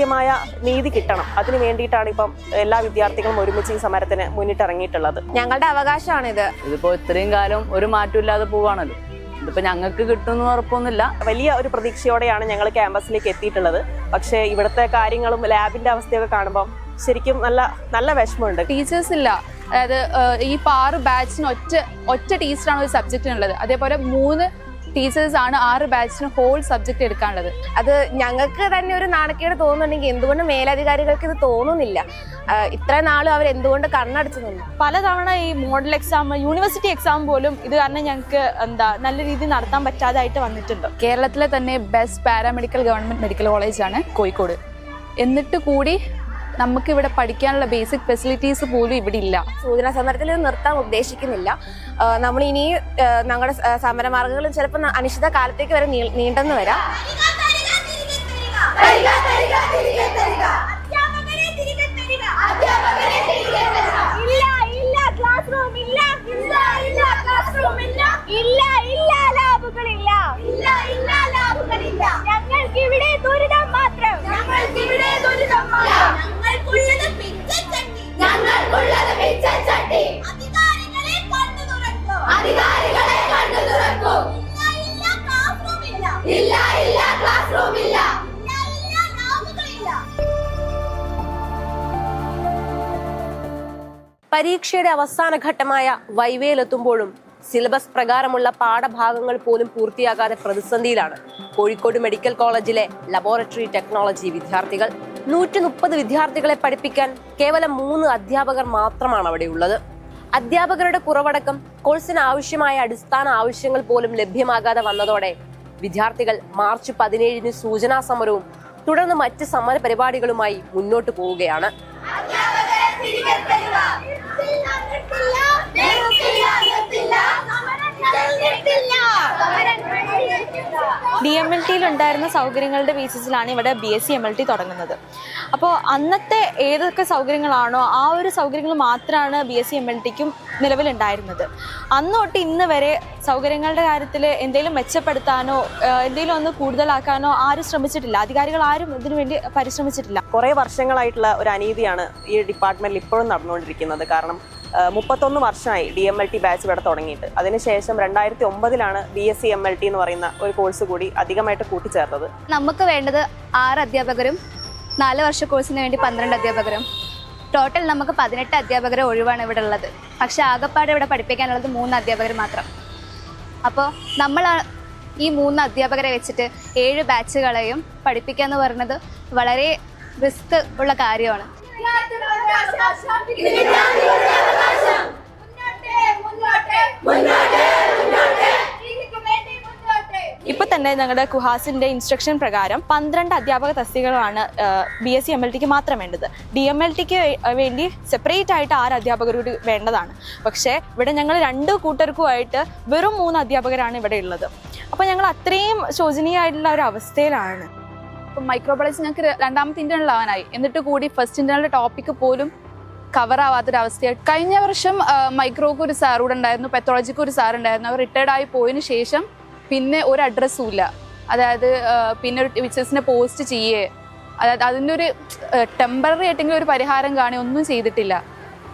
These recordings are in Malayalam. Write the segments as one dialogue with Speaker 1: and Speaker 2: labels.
Speaker 1: കൃത്യമായ നീതി കിട്ടണം. അതിനു വേണ്ടിയിട്ടാണ് ഇപ്പം എല്ലാ വിദ്യാർത്ഥികളും ഒരുമിച്ച് ഈ സമരത്തിന് മുന്നിട്ടിറങ്ങിയിട്ടുള്ളത്.
Speaker 2: ഞങ്ങളുടെ അവകാശമാണിത്.
Speaker 3: ഇതിപ്പോ ഇത്രയും കാലം ഒരു മാറ്റമില്ലാതെ പോവാണല്ലോ. ഇതിപ്പോ ഞങ്ങൾക്ക് കിട്ടുമെന്ന് ഉറപ്പൊന്നുമില്ല.
Speaker 1: വലിയ ഒരു പ്രതീക്ഷയോടെയാണ് ഞങ്ങൾ ക്യാമ്പസിലേക്ക് എത്തിയിട്ടുള്ളത്. പക്ഷേ ഇവിടുത്തെ കാര്യങ്ങളും ലാബിന്റെ അവസ്ഥയൊക്കെ കാണുമ്പോൾ ശരിക്കും നല്ല നല്ല വിഷമമുണ്ട്.
Speaker 4: ടീച്ചേഴ്സ് ഇല്ല. അതായത് ഈ പാറ് ബാച്ചിന് ഒറ്റ ഒറ്റ ടീച്ചറാണ് ഒരു സബ്ജക്റ്റിനുള്ളത് അതേപോലെ മൂന്ന് ടീച്ചേഴ്സ് ആണ് ആറ് ബാച്ചിന് ഹോൾ സബ്ജക്ട് എടുക്കാനുള്ളത്.
Speaker 2: അത് ഞങ്ങൾക്ക് തന്നെ ഒരു നാണക്കേട് തോന്നുന്നുണ്ടെങ്കിൽ എന്തുകൊണ്ട് മേലധികാരികൾക്ക് ഇത് തോന്നുന്നില്ല? ഇത്ര നാളും അവർ എന്തുകൊണ്ട് കണ്ണടച്ചു നിന്നു?
Speaker 5: പലതവണ ഈ മോഡൽ എക്സാം യൂണിവേഴ്സിറ്റി എക്സാം പോലും ഇത് കാരണം ഞങ്ങൾക്ക് എന്താ നല്ല രീതിയിൽ നടത്താൻ പറ്റാതായിട്ട് വന്നിട്ടുണ്ട്.
Speaker 4: കേരളത്തിലെ തന്നെ ബെസ്റ്റ് പാരാമെഡിക്കൽ ഗവൺമെന്റ് മെഡിക്കൽ കോളേജാണ് കോഴിക്കോട്. എന്നിട്ട് കൂടി നമുക്ക് ഇവിടെ പഠിക്കാനുള്ള ബേസിക് ഫെസിലിറ്റീസ് പോലും ഇവിടെ ഇല്ല.
Speaker 2: സൂചന സമരത്തിൽ ഇത് നിർത്താൻ ഉദ്ദേശിക്കുന്നില്ല. നമ്മൾ ഇനി ഞങ്ങളുടെ സമരമാർഗങ്ങൾ സമരമാർഗങ്ങളും ചിലപ്പോൾ അനിശ്ചിത കാലത്തേക്ക് വരെ നീണ്ടെന്ന് വരാം. പരീക്ഷയുടെ അവസാന ഘട്ടമായ വൈവേലെത്തുമ്പോഴും സിലബസ് പ്രകാരമുള്ള പാഠഭാഗങ്ങൾ പോലും പൂർത്തിയാകാതെ പ്രതിസന്ധിയിലാണ്. കോഴിക്കോട് മെഡിക്കൽ കോളേജിലെ ലബോറട്ടറി ടെക്നോളജി വിദ്യാർത്ഥികൾ നൂറ്റി മുപ്പത് വിദ്യാർത്ഥികളെ പഠിപ്പിക്കാൻ കേവലം മൂന്ന് അധ്യാപകർ മാത്രമാണ് അവിടെ ഉള്ളത്. അധ്യാപകരുടെ കുറവടക്കം കോഴ്സിന് ആവശ്യമായ അടിസ്ഥാന ആവശ്യങ്ങൾ പോലും ലഭ്യമാകാതെ വന്നതോടെ വിദ്യാർത്ഥികൾ മാർച്ച് പതിനേഴിന് സൂചനാ സമരവും തുടർന്ന് മറ്റ് സമര പരിപാടികളുമായി മുന്നോട്ട് പോവുകയാണ്.
Speaker 5: ഡി എം എൽ ടിയിൽ ഉണ്ടായിരുന്ന സൗകര്യങ്ങളുടെ ബേസിസിലാണ് ഇവിടെ B S C M L T തുടങ്ങുന്നത്. അപ്പോൾ അന്നത്തെ ഏതൊക്കെ സൗകര്യങ്ങളാണോ ആ ഒരു സൗകര്യങ്ങൾ മാത്രമാണ് B S C M L ടിക്കും നിലവിലുണ്ടായിരുന്നത്. അന്ന് തൊട്ട് ഇന്ന് വരെ സൗകര്യങ്ങളുടെ കാര്യത്തിൽ എന്തെങ്കിലും മെച്ചപ്പെടുത്താനോ എന്തെങ്കിലും ഒന്ന് കൂടുതലാക്കാനോ ആരും ശ്രമിച്ചിട്ടില്ല. അധികാരികൾ ആരും ഇതിനു വേണ്ടി പരിശ്രമിച്ചിട്ടില്ല.
Speaker 1: കുറേ വർഷങ്ങളായിട്ടുള്ള ഒരു അനീതിയാണ് ഈ ഡിപ്പാർട്ട്മെന്റിൽ ഇപ്പോഴും നടന്നുകൊണ്ടിരിക്കുന്നത്. കാരണം മുപ്പത്തൊന്ന് വർഷമായി D M L T batch ഇവിടെ തുടങ്ങിയിട്ട്. അതിനുശേഷം രണ്ടായിരത്തി ഒമ്പതിലാണ് B S C M L T എന്ന് പറയുന്ന ഒരു കോഴ്സ് കൂടി അധികമായിട്ട് കൂട്ടിച്ചേർത്തത്.
Speaker 6: നമുക്ക് വേണ്ടത് ആറ് അധ്യാപകരും നാല് വർഷ കോഴ്സിന് വേണ്ടി പന്ത്രണ്ട് അധ്യാപകരും. ടോട്ടൽ നമുക്ക് പതിനെട്ട് അധ്യാപകരെ ഒഴിവാണ് ഇവിടെ ഉള്ളത്. പക്ഷെ ആകപ്പാടെ ഇവിടെ പഠിപ്പിക്കാനുള്ളത് മൂന്ന് അധ്യാപകർ മാത്രം. അപ്പോൾ നമ്മൾ ഈ മൂന്ന് അധ്യാപകരെ വെച്ചിട്ട് ഏഴ് ബാച്ചുകളെയും പഠിപ്പിക്കുക എന്ന് പറയുന്നത് വളരെ റിസ്ക് ഉള്ള കാര്യമാണ്
Speaker 7: വിദ്യാർത്ഥികളുടെ അവകാശം ഇത് വിദ്യാർത്ഥികളുടെ അവകാശം മുന്നോട്ട് മുന്നോട്ട് മുന്നോട്ട് മുന്നോട്ട്
Speaker 8: ഇതിനു വേണ്ടി മുന്നോട്ട്
Speaker 5: ഇപ്പൊ തന്നെ ഞങ്ങളുടെ കുഹാസിന്റെ ഇൻസ്ട്രക്ഷൻ പ്രകാരം പന്ത്രണ്ട് അധ്യാപക തസ്തികകളാണ് B S C M L tick മാത്രം വേണ്ടത്. ഡി എം എൽ ടിക്ക് വേണ്ടി സെപ്പറേറ്റ് ആയിട്ട് ആറ് അധ്യാപകർ കൂടി വേണ്ടതാണ്. പക്ഷേ ഇവിടെ ഞങ്ങൾ രണ്ട് കൂട്ടർക്കുമായിട്ട് വെറും മൂന്ന് അധ്യാപകരാണ് ഇവിടെ ഉള്ളത്. അപ്പോൾ ഞങ്ങൾ അത്രയും ശോചനീയമായിട്ടുള്ള ഒരു അവസ്ഥയിലാണ്.
Speaker 4: ഇപ്പം മൈക്രോബയോളജി ഞങ്ങൾക്ക് രണ്ടാമത്തെ ഇന്റേണൽ ആവാനായി. എന്നിട്ട് കൂടി ഫസ്റ്റ് ഇന്റേണലിന്റെ ടോപ്പിക്ക് പോലും കവർ ആവാത്തൊരവസ്ഥയായി കഴിഞ്ഞ വർഷം മൈക്രോക്ക് ഒരു സാർ കൂടെ ഉണ്ടായിരുന്നു പെത്തോളജിക്ക് ഒരു സാർ ഉണ്ടായിരുന്നു. അവർ റിട്ടയർഡ് ആയി പോയതിനു ശേഷം പിന്നെ ഒരു അഡ്രസ്സും ഇല്ല. അതായത് പിന്നെ ഒരു ടീച്ചേഴ്സിനെ പോസ്റ്റ് ചെയ്യേ. അതായത് അതിന്റെ ഒരു ടെമ്പററി ആയിട്ടെങ്കിലും ഒരു പരിഹാരം കാണുകയോ ഒന്നും ചെയ്തിട്ടില്ല.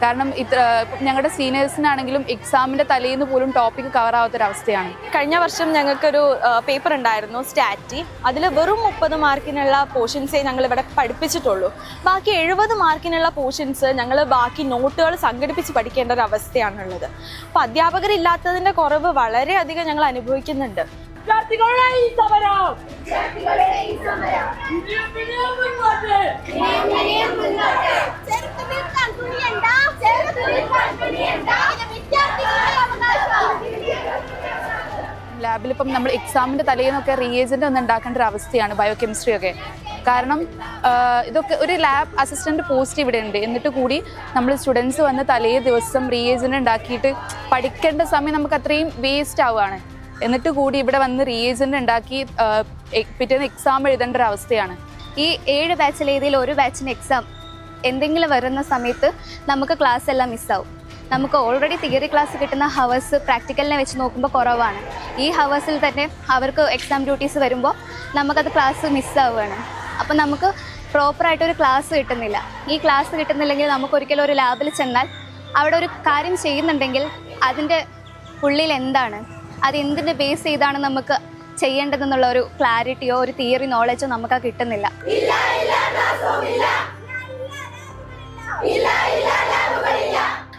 Speaker 4: കാരണം ഇത്ര ഞങ്ങളുടെ സീനിയേഴ്സിനാണെങ്കിലും എക്സാമിന്റെ തലേന്ന് പോലും ടോപ്പിക് കവർ ആവാത്തൊരവസ്ഥയാണ്
Speaker 5: കഴിഞ്ഞ വർഷം ഞങ്ങൾക്കൊരു പേപ്പർ ഉണ്ടായിരുന്നു സ്റ്റാറ്റി അതിൽ വെറും മുപ്പത് മാർക്കിനുള്ള പോർഷൻസേ ഞങ്ങൾ ഇവിടെ പഠിപ്പിച്ചിട്ടുള്ളൂ. ബാക്കി എഴുപത് മാർക്കിനുള്ള പോർഷൻസ് ഞങ്ങൾ ബാക്കി നോട്ടുകൾ സംഘടിപ്പിച്ച് പഠിക്കേണ്ട ഒരു അവസ്ഥയാണുള്ളത് അപ്പോൾ അധ്യാപകരില്ലാത്തതിന്റെ കുറവ് വളരെയധികം ഞങ്ങൾ അനുഭവിക്കുന്നുണ്ട്.
Speaker 7: വിദ്യാർത്ഥികളുടെ ഈ സമരം. വിദ്യാർത്ഥികളുടെ ഈ സമരം. ഇനിയും ഇനിയും മുന്നോട്ട്. ഇനിയും ഇനിയും മുന്നോട്ട്.
Speaker 8: ചെറുത്ത് നിൽക്കാൻ തുനിയണ്ട.
Speaker 7: ചെറുത്ത് നിൽക്കാൻ തുനിയണ്ട.
Speaker 8: ഇത് വിദ്യാർത്ഥികളുടെ അവകാശം.
Speaker 4: ലാബിൽ ഇപ്പം നമ്മൾ എക്സാമിന്റെ തലേന്നൊക്കെ റിയേജന്റ് ഒന്ന് ഉണ്ടാക്കേണ്ട ഒരു അവസ്ഥയാണ് ബയോ കെമിസ്ട്രി ഒക്കെ. കാരണം ഇതൊക്കെ ഒരു ലാബ് അസിസ്റ്റന്റ് പോസ്റ്റ് ഇവിടെ ഉണ്ട്. എന്നിട്ട് കൂടി നമ്മൾ സ്റ്റുഡൻസ് വന്ന് തലേ ദിവസം റിയേജന്റ് ഉണ്ടാക്കിയിട്ട് പഠിക്കേണ്ട സമയം നമുക്ക് അത്രയും വേസ്റ്റ് ആവുകയാണ്. എന്നിട്ട് കൂടി ഇവിടെ വന്ന് റിയേജന്റ് ഉണ്ടാക്കി പിറ്റേന്ന് എക്സാം എഴുതേണ്ട ഒരു അവസ്ഥയാണ്
Speaker 6: ഈ ഏഴ് ബാച്ചിൽ ഏതെങ്കിലും ഒരു ബാച്ചിന് എക്സാം എന്തെങ്കിലും വരുന്ന സമയത്ത് നമുക്ക് ക്ലാസ് എല്ലാം മിസ്സാവും നമുക്ക് ഓൾറെഡി തിയറി ക്ലാസ് കിട്ടുന്ന ഹവേഴ്സ് പ്രാക്ടിക്കലിനെ വെച്ച് നോക്കുമ്പോൾ കുറവാണ്. ഈ ഹവേഴ്സിൽ തന്നെ അവർക്ക് എക്സാം ഡ്യൂട്ടീസ് വരുമ്പോൾ നമുക്കത് ക്ലാസ് മിസ്സാവുകയാണ് അപ്പം നമുക്ക് പ്രോപ്പറായിട്ടൊരു ക്ലാസ് കിട്ടുന്നില്ല. ഈ ക്ലാസ് കിട്ടുന്നില്ലെങ്കിൽ നമുക്ക് ഒരിക്കലും ഒരു ലാബിൽ ചെന്നാൽ അവിടെ ഒരു കാര്യം ചെയ്യുന്നുണ്ടെങ്കിൽ അതിന്റെ ഉള്ളിൽ എന്താണ്? അത് എന്തിന്റെ ബേസ് ചെയ്താണ് നമുക്ക് ചെയ്യേണ്ടതെന്നുള്ള ഒരു ക്ലാരിറ്റിയോ ഒരു തിയറി നോളജോ നമുക്ക് കിട്ടുന്നില്ല.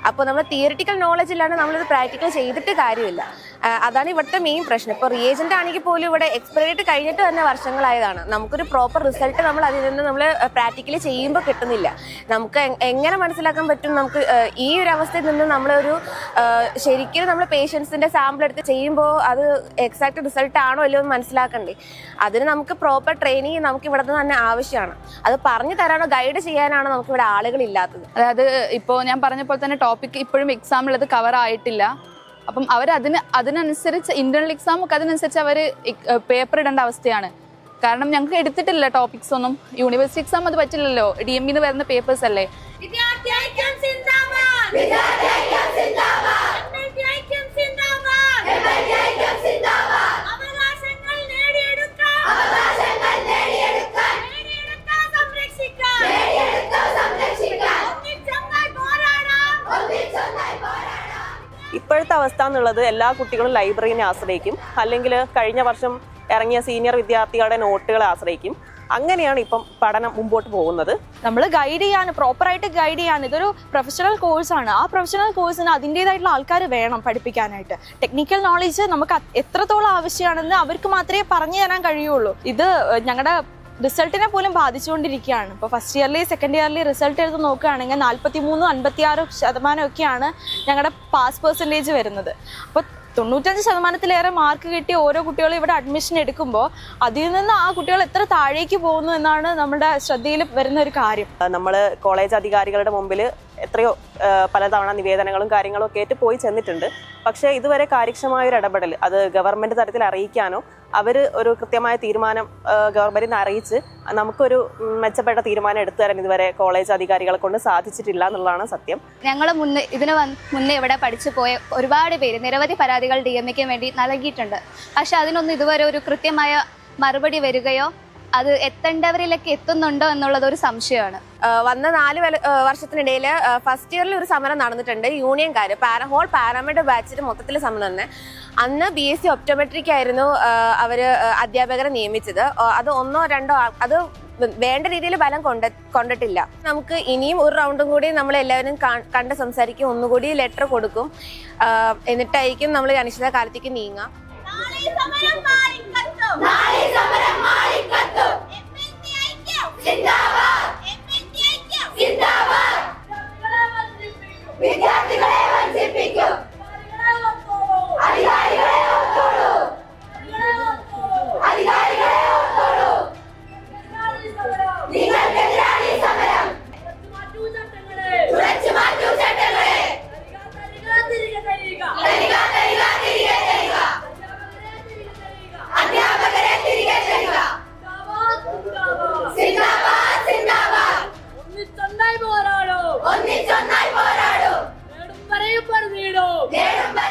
Speaker 2: അപ്പോൾ നമ്മൾ തിയറിറ്റിക്കൽ നോളജ് ഇല്ലാണ്ട് നമ്മളിത് പ്രാക്ടിക്കൽ ചെയ്തിട്ട് കാര്യമില്ല. അതാണ് ഇവിടുത്തെ മെയിൻ പ്രശ്നം. ഇപ്പോൾ റിയേജന്റ് ആണെങ്കിൽ പോലും ഇവിടെ എക്സ്പയറി കഴിഞ്ഞിട്ട് തന്നെ വർഷങ്ങളായതാണ്. നമുക്കൊരു പ്രോപ്പർ റിസൾട്ട് നമ്മൾ അതിൽ നിന്ന് നമ്മൾ പ്രാക്ടിക്കലി ചെയ്യുമ്പോൾ കിട്ടുന്നില്ല. നമുക്ക് എങ്ങനെ മനസ്സിലാക്കാൻ പറ്റും? നമുക്ക് ഈ ഒരു അവസ്ഥയിൽ നിന്ന് നമ്മളൊരു ശരിക്കും നമ്മൾ പേഷ്യൻസിന്റെ സാമ്പിൾ എടുത്ത് ചെയ്യുമ്പോൾ അത് എക്സാക്ട് റിസൾട്ട് ആണോ അല്ലയോ എന്ന് മനസ്സിലാക്കണ്ടേ. അതിന് നമുക്ക് പ്രോപ്പർ ട്രെയിനിങ് നമുക്ക് ഇവിടെ നിന്ന് തന്നെ ആവശ്യമാണ്. അത് പറഞ്ഞു തരാനോ ഗൈഡ് ചെയ്യാനാണോ നമുക്ക് ഇവിടെ ആളുകളില്ലാത്തത്
Speaker 4: അതായത് ഇപ്പോൾ ഞാൻ പറഞ്ഞ പോലെ തന്നെ ടോപ്പിക് ഇപ്പോഴും എക്സാമിൽ അത് കവർ ആയിട്ടില്ല. അപ്പം അവർ അതിന് അതിനനുസരിച്ച് ഇന്റേണൽ എക്സാം ഒക്കെ അതിനനുസരിച്ച് അവർ പേപ്പർ ഇടേണ്ട അവസ്ഥയാണ്. കാരണം ഞങ്ങൾക്ക് എടുത്തിട്ടില്ല ടോപ്പിക്സ് ഒന്നും. യൂണിവേഴ്സിറ്റി എക്സാം അത് പറ്റില്ലല്ലോ. ഡി എം ഇന്ന് വരുന്ന പേപ്പേഴ്സ് അല്ലേ?
Speaker 8: വിദ്യാർത്ഥി ഐക്യം
Speaker 1: ഇപ്പോഴത്തെ അവസ്ഥ എന്നുള്ളത് എല്ലാ കുട്ടികളും ലൈബ്രറിനെ ആശ്രയിക്കും. അല്ലെങ്കിൽ കഴിഞ്ഞ വർഷം ഇറങ്ങിയ സീനിയർ വിദ്യാർത്ഥികളുടെ നോട്ടുകളെ ആശ്രയിക്കും. അങ്ങനെയാണ് ഇപ്പം പഠനം മുമ്പോട്ട് പോകുന്നത്.
Speaker 5: നമ്മൾ ഗൈഡ് ചെയ്യാൻ പ്രോപ്പറായിട്ട് ഗൈഡ് ചെയ്യാൻ ഇതൊരു പ്രൊഫഷണൽ കോഴ്സാണ് ആ പ്രൊഫഷണൽ കോഴ്സിന് അതിന്റെതായിട്ടുള്ള ആൾക്കാർ വേണം പഠിപ്പിക്കാനായിട്ട്. ടെക്നിക്കൽ നോളജ് നമുക്ക് എത്രത്തോളം ആവശ്യമാണെന്ന് അവർക്ക് മാത്രമേ പറഞ്ഞു തരാൻ കഴിയുള്ളൂ. ഇത് ഞങ്ങളുടെ റിസൾട്ടിനെ പോലും ബാധിച്ചുകൊണ്ടിരിക്കുകയാണ്. ഇപ്പോൾ first yearly second yearly result എടുത്ത് നോക്കുകയാണെങ്കിൽ നാൽപ്പത്തി മൂന്ന് അൻപത്തി ആറ് ശതമാനമൊക്കെയാണ് ഞങ്ങളുടെ പാസ് പെർസെന്റേജ് വരുന്നത്. അപ്പോൾ തൊണ്ണൂറ്റഞ്ച് ശതമാനത്തിലേറെ മാർക്ക് കിട്ടിയ ഓരോ കുട്ടികളും ഇവിടെ അഡ്മിഷൻ എടുക്കുമ്പോൾ അതിൽ നിന്ന് ആ കുട്ടികൾ എത്ര താഴേക്ക് പോകുന്നു എന്നാണ് നമ്മുടെ ശ്രദ്ധയിൽ വരുന്ന ഒരു കാര്യം.
Speaker 1: നമ്മൾ കോളേജ് അധികാരികളുടെ മുമ്പിൽ എത്രയോ പലതവണ നിവേദനങ്ങളും കാര്യങ്ങളും ഒക്കെ ആയിട്ട് പോയി ചെന്നിട്ടുണ്ട്. പക്ഷേ ഇതുവരെ കാര്യക്ഷമമായ ഒരു ഇടപെടൽ അത് ഗവൺമെന്റ് തലത്തിൽ അറിയിക്കാനോ അവർ ഒരു കൃത്യമായ തീരുമാനം ഗവൺമെന്റിനെ അറിയിച്ച് നമുക്കൊരു മെച്ചപ്പെട്ട തീരുമാനം എടുത്തു തരാൻ ഇതുവരെ കോളേജ് അധികാരികളെ കൊണ്ട് സാധിച്ചിട്ടില്ല എന്നുള്ളതാണ് സത്യം.
Speaker 6: ഞങ്ങൾ മുന്നേ ഇതിന് മുന്നേ ഇവിടെ പഠിച്ചു പോയ ഒരുപാട് പേര് നിരവധി പരാതികൾ ഡി എം വേണ്ടി നൽകിയിട്ടുണ്ട്. പക്ഷേ അതിനൊന്നും ഇതുവരെ ഒരു കൃത്യമായ മറുപടി വരികയോ അത് എത്തേണ്ടവരിലൊക്കെ എത്തുന്നുണ്ടോ എന്നുള്ളത് ഒരു സംശയമാണ്.
Speaker 2: വന്ന നാല് വർഷത്തിനിടയിൽ ഫസ്റ്റ് ഇയറിൽ ഒരു സമരം നടന്നിട്ടുണ്ട്. യൂണിയൻകാർ പാര ഹോൾ പാരാമെഡ് ബാച്ചിൽ മൊത്തത്തിൽ സമരം തന്നെ അന്ന് ബി എസ് സി ഒപ്റ്റോമെട്രിക് ആയിരുന്നു അവർ അധ്യാപകരെ നിയമിച്ചത്. അത് ഒന്നോ രണ്ടോ ആൾ അത് വേണ്ട രീതിയിൽ ബലം കൊണ്ട കൊണ്ടിട്ടില്ല. നമുക്ക് ഇനിയും ഒരു റൗണ്ടും കൂടി നമ്മൾ എല്ലാവരും കണ്ട് സംസാരിക്കും. ഒന്നുകൂടി ലെറ്റർ കൊടുക്കും. എന്നിട്ടായിരിക്കും നമ്മൾ അനിശ്ചിതകാലത്തേക്ക് നീങ്ങാം.
Speaker 8: നാളെ സമരം മാറിക്കത്തും. ഒന്നിച്ചൊന്നായി പോരാടും നേടും വരെ